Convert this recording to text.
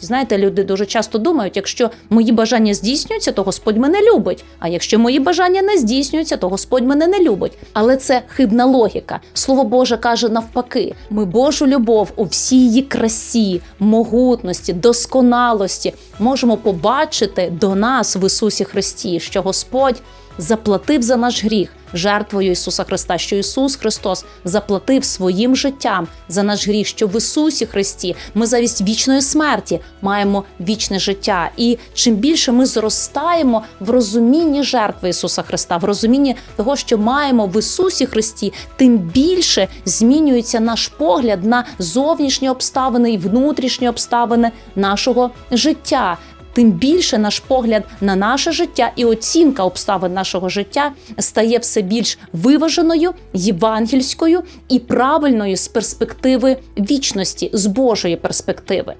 Знаєте, люди дуже часто думають, якщо мої бажання здійснюються, то Господь мене любить. А якщо мої бажання не здійснюються, то Господь мене не любить. Але це хибна логіка. Слово Боже каже навпаки: ми Божу любов у всій її красі, могутності, досконалості можемо побачити до нас в Ісусі Христі, що Господь заплатив за наш гріх жертвою Ісуса Христа, що Ісус Христос заплатив своїм життям за наш гріх, що в Ісусі Христі ми замість вічної смерті маємо вічне життя. І чим більше ми зростаємо в розумінні жертви Ісуса Христа, в розумінні того, що маємо в Ісусі Христі, тим більше змінюється наш погляд на зовнішні обставини і внутрішні обставини нашого життя тим більше наш погляд на наше життя і оцінка обставин нашого життя стає все більш виваженою, євангельською і правильною з перспективи вічності, з Божої перспективи.